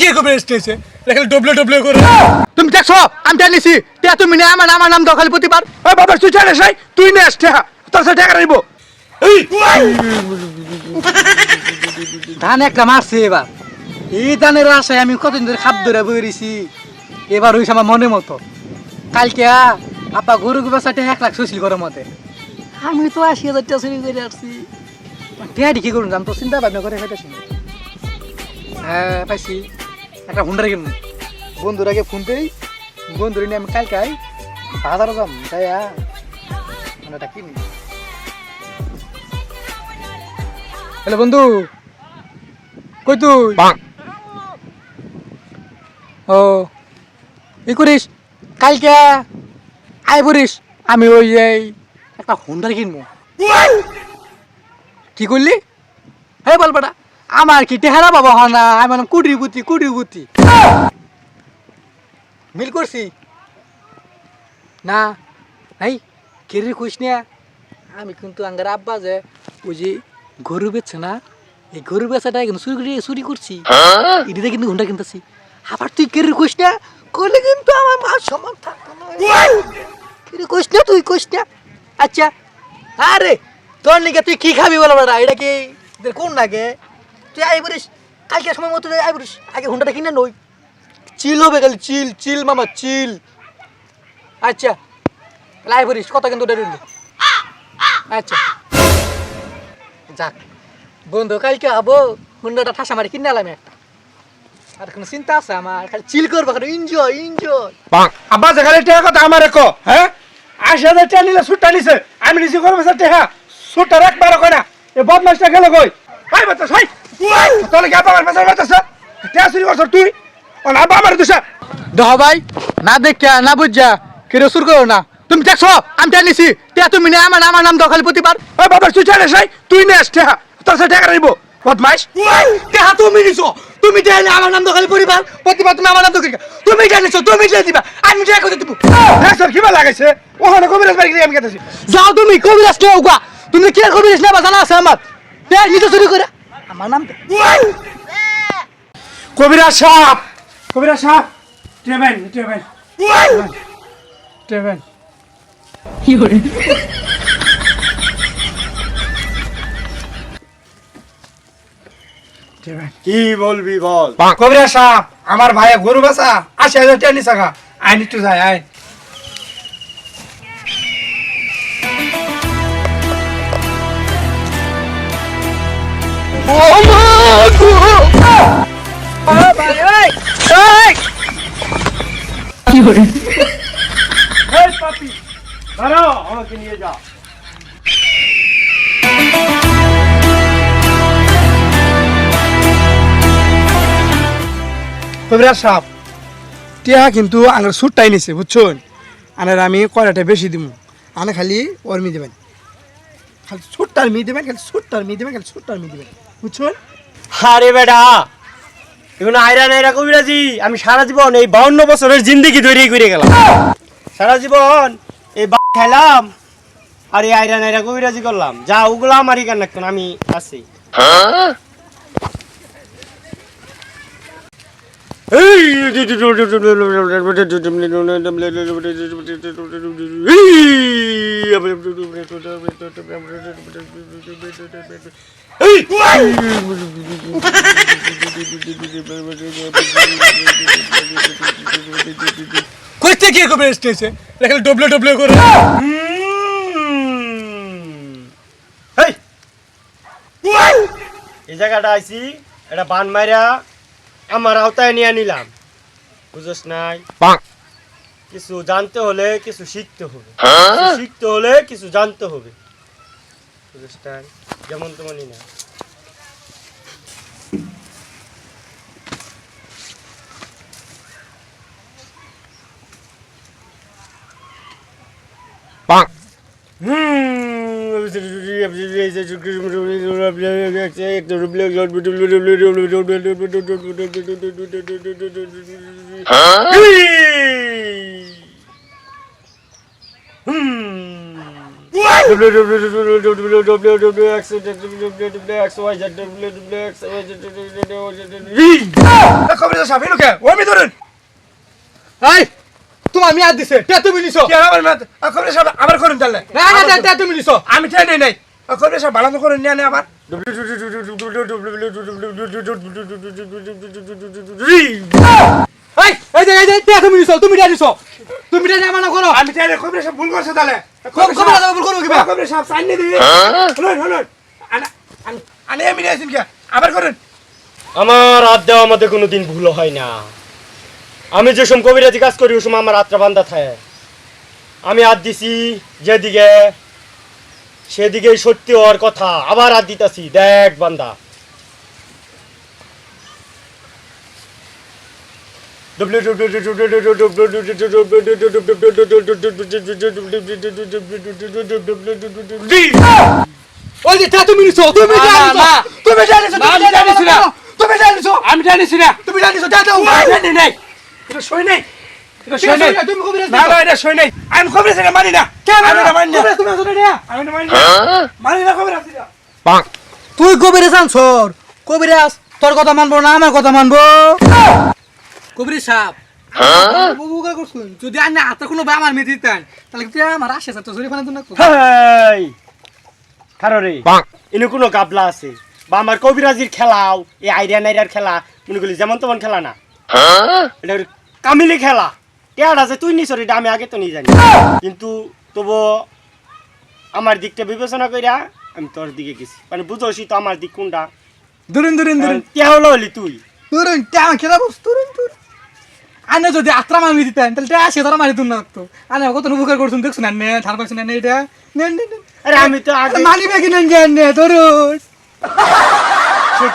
থেকে কবে এসেছে দেখলে ডবলে ডবলে করে। তুমি দেখছ? আমি জানিছি তে তুমি না আমার আমার নাম দাও খালি প্রতিবার। বাবা তুই জানিস নাই? তুই নে আসতে তোর সাথে টাকা নিব ধান একটা মারছে এবার। এই ধানের আশায় আমি কতদিন ধরে খাপ ধরে বেরিয়েছি এবার হইছে আমার মনের মতো। কালকে আপা গরু গোবা সাথে এক লাখ শৈশিল করার মতে। আমি তো আশি হাজার টাকা চুরি করে আসছি। টিয়াটি কি করুন? আমি তো চিন্তা ভাবনা করে খাইতেছি। হ্যাঁ পাইছি। একটা হুন্ডার কিনুন বন্ধুর আগে ফোন পেই বন্ধুর নিয়ে আমি কালকে আই বাজারে যাম তাই হুন্ডাটা কিনি। হ্যালো বন্ধু কই তুই? ও ই করিস? কালকে আই পড়িস আমি ওই এই একটা হুন্ডার কিনবো। কি করলি? হে বল বেটা। আমার কি টেহারা বাবা হয় না? আমি মানে কুড়ি বুতি কুড়ি বুতি মিল করছি? না। এই কেরি খুশ না আমি কিন্তু আঙ্গার আব্বা যে, ওই যে গরু বেচছে না, এই গরু বেচাটা কিন্তু চুরি করে চুরি করছি। এটিতে কিন্তু হুন্ডা কিনতেছি। আবার তুই কেরি খুশ না করলে কিন্তু আমার মা সমান থাকতো না। তুই খুশ না আচ্ছা আরে, তোর নিকে তুই কি খাবি বলো এটা কি কোন লাগে? তুই আই বলিস, কালকে সময় মতো আই বলিস, আগে হুন্ডাটা কিনে নই। চিল হবে খালি, চিল চিল মামা, চিল। আচ্ছা তাহলে আই বলিস কত কিন্তু ডেট আচ্ছা। যাক, বন্ধু, কালকে হব, হুন্ডাটা ঠাসা মারি কিনে আলাম আর কোনো চিন্তা আছে আমার? খালি চিল করব, খালি এনজয় এনজয় আব্বা যেখানে টাকা কথা আমার কো হ্যাঁ? আশি হাজার টাকা নিলে সুটটা নিছে আমি নিছি করব স্যার টাকা সুটটা একবার কই না। এ বদমাসটা গেল কই? হাই বাতা তোলে কি আব্বা আমার পেছনে বাতাস টাকা চুরি করছ তুই? ও আব্বা আমার দুষা দেহ ভাই না দেখা না বুঝা কেউ শুরু করো না। তুমি দেখছ আমি জানিছি তে তুমি না আমার আমার নাম দাও খালি প্রতিবার। ওই বাবা তুই জানিস নাই তুই নে আসতে তোর সাথে টাকা নিব বদমাস দেহা তুমি নিছো। তুমি জানি আমার নাম দাও খালি পরিবার প্রতিবার তুমি আমার নাম দাও তুমি জানিছো তুমি জানি দিবা। আমি জানি কথা দিব। হ্যাঁ স্যার কিবা লাগাইছে? ওখানে কবিরাজ বাড়ি গিয়ে আমি কেটেছি যাও তুমি কবিরাজ উগা তুমি কে কবিরাজ না জানা আছে আমার? তে নিতে শুরু করে। আমার নাম দে। কবিরাজ সাপ কবিরাজ সাপ টেবেন টেবেন টেবেন টেবেন কি বলবি বল? কবিরাজ সাপ আমার ভাই গরু বাসা গা। আইন একটু যাই আইন এই পাপি দাঁড়াও কিন্তু আঙ্গার সুটটাই নিছে, বুঝছুন? আনার আমি কয়লাটা বেশি দিব আনে খালি ওর মি দেবেন। খালি সুটটার মি দেবেন, খালি সুটটার মি দেবেন, খালি সুটটার মি দেবেন। বুঝছুন? আরে বেটা। এখন আয়রা নাইরা কবিরাজি আমি সারা জীবন এই বাউন্ন বছরের জিন্দিগি তৈরি করে গেলাম। সারা জীবন এই বা খেলাম আর এই আয়রা নাইরা কবিরাজি করলাম। যা ওগুলো আমারই কান্না আমি আছি। কই থেকে কবে এসেছে দেখলে ডবলে ডবলে করে। এই জায়গাটা আইছি এটা বান মাইরা। আমার আওতায় নিয়ে নিলাম। বুঝস নাই? কিছু জানতে হলে কিছু শিখতে হবে। কিছু শিখতে হলে কিছু জানতে হবে। বুঝস নাই? যেমন তেমনই না কবিরাজ সাহেব এলো কে ও আমি মেয়াদ দিছে তে তুমি নিছো। কি আমার করুন তাহলে। আমি চাই নাই। সাহেব ভালো তো করুন নিয়ে আনা আবার করুন। আমার হাত দেওয়া আমাদের কোনো দিন ভুল হয় না। আমি যে সময় কবিরাজি কাজ করি ওই সময় আমার হাতটা বান্ধা থাকে। আমি হাত দিছি যেদিকে সেদিকেই সত্যি হওয়ার কথা। আবার হাত দিতাছি। দেখ বান্দা। না, না। না, আমি জানিস না। তুমি জানিস না। তুমি জানিস তে না না এটা সই নাই আমি খবরের সাহেব মানি না। কেন আমি এটা মানি না। তুমি আসো না আমি এটা মানি না। মানি না খবরের সাহেব তুই কবিরাজ আনছর। কবিরাজ তোর কথা মানবো না আমার কথা মানবো? কবিরাজ সাহেব করছুন যদি আনে হাতে কোনো বা আমার মেয়ে দিতেন তাহলে কি আমার আসে তো শরীর ফানে না হেই কারও কোনো গাবলা আছে? বা আমার কবিরাজির খেলাও এই আইডিয়া নাইরিয়ার খেলা মনে করলি যেমন তেমন খেলা না। এটা কামিলি খেলা। টেয়ার আছে তুই নিস এটা আমি আগে তো নিয়ে জানি। কিন্তু তবু আমার দিকটা বিবেচনা কইরা আমি তোর দিকে গেছি। মানে বুঝোসই তো আমার দিক কোনটা। দুরুন দুরুন দুরুন। কে হলো হলি তুই। দুরুন কেমন খেলা বস দুরুন দুরুন। আনে যদি আত্রা মামি দিতেন তাহলে টা আসে তারা মারি তুন না তো আনে কত উপকার করছুন দেখছুন না নে ছাড় পাইছুন না এটা। নে নে নে। আরে আমি তো আগে মানি বেগি নেন জ্ঞান নে ধরুন। সে